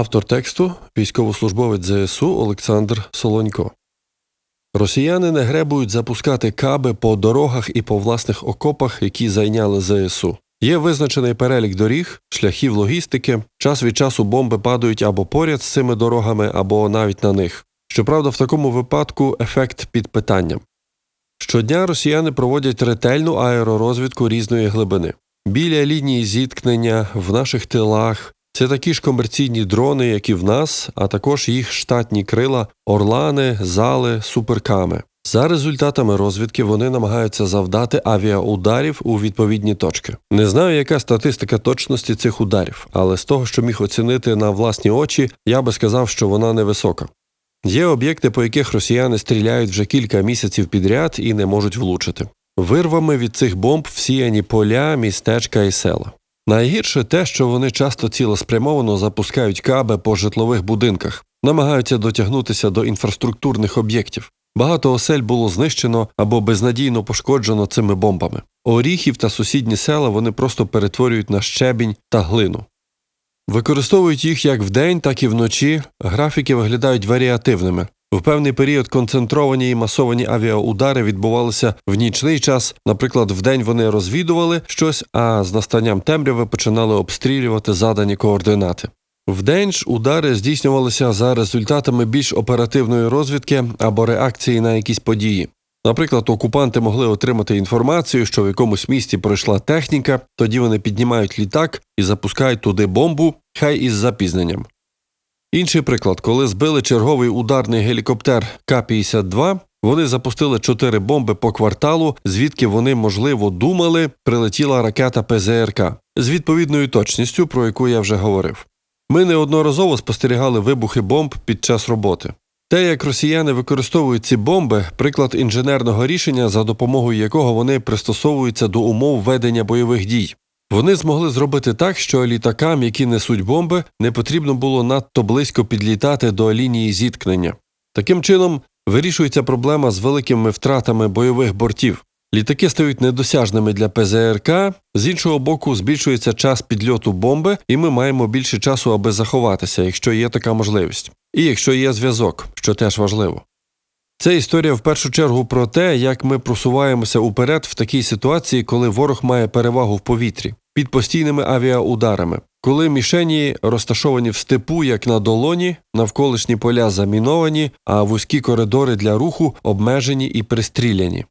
Автор тексту військовослужбовець ЗСУ Олександр Солонько. Росіяни не гребують запускати каби по дорогах і по власних окопах, які зайняли ЗСУ. Є визначений перелік доріг, шляхів логістики. Час від часу бомби падають або поряд з цими дорогами, або навіть на них. Щоправда, в такому випадку ефект під питанням. Щодня росіяни проводять ретельну аеророзвідку різної глибини. Біля лінії зіткнення, в наших тилах. Це такі ж комерційні дрони, як і в нас, а також їх штатні крила, орлани, зали, суперками. За результатами розвідки вони намагаються завдати авіаударів у відповідні точки. Не знаю, яка статистика точності цих ударів, але з того, що міг оцінити на власні очі, я би сказав, що вона невисока. Є об'єкти, по яких росіяни стріляють вже кілька місяців підряд і не можуть влучити. Вирвами від цих бомб всіяні поля, містечка і села. Найгірше те, що вони часто цілеспрямовано запускають каби по житлових будинках, намагаються дотягнутися до інфраструктурних об'єктів. Багато осель було знищено або безнадійно пошкоджено цими бомбами. Оріхів та сусідні села вони просто перетворюють на щебінь та глину. Використовують їх як вдень, так і вночі. Графіки виглядають варіативними. В певний період концентровані і масовані авіаудари відбувалися в нічний час. Наприклад, вдень вони розвідували щось, а з настанням темряви починали обстрілювати задані координати. Вдень ж удари здійснювалися за результатами більш оперативної розвідки або реакції на якісь події. Наприклад, окупанти могли отримати інформацію, що в якомусь місті пройшла техніка, тоді вони піднімають літак і запускають туди бомбу, хай із запізненням. Інший приклад, коли збили черговий ударний гелікоптер К-52, вони запустили чотири бомби по кварталу, звідки вони, можливо, думали, прилетіла ракета ПЗРК з відповідною точністю, про яку я вже говорив. Ми неодноразово спостерігали вибухи бомб під час роботи. Те, як росіяни використовують ці бомби, приклад інженерного рішення, за допомогою якого вони пристосовуються до умов ведення бойових дій. Вони змогли зробити так, що літакам, які несуть бомби, не потрібно було надто близько підлітати до лінії зіткнення. Таким чином вирішується проблема з великими втратами бойових бортів. Літаки стають недосяжними для ПЗРК, з іншого боку, збільшується час підльоту бомби, і ми маємо більше часу, аби заховатися, якщо є така можливість, і якщо є зв'язок, що теж важливо. Це історія в першу чергу про те, як ми просуваємося уперед в такій ситуації, коли ворог має перевагу в повітрі під постійними авіаударами, коли мішені розташовані в степу, як на долоні, навколишні поля заміновані, а вузькі коридори для руху обмежені і пристріляні.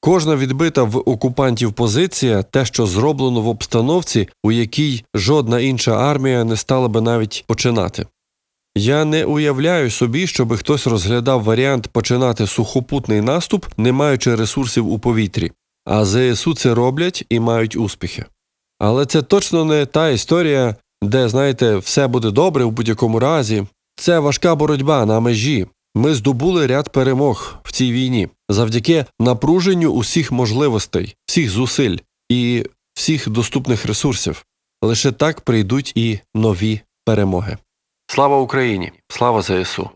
Кожна відбита в окупантів позиція те, що зроблено в обстановці, у якій жодна інша армія не стала би навіть починати. Я не уявляю собі, щоби хтось розглядав варіант починати сухопутний наступ, не маючи ресурсів у повітрі, а ЗСУ це роблять і мають успіхи. Але це точно не та історія, де, знаєте, все буде добре в будь-якому разі. Це важка боротьба на межі. Ми здобули ряд перемог в цій війні завдяки напруженню усіх можливостей, всіх зусиль і всіх доступних ресурсів. Лише так прийдуть і нові перемоги. Слава Україні! Слава ЗСУ!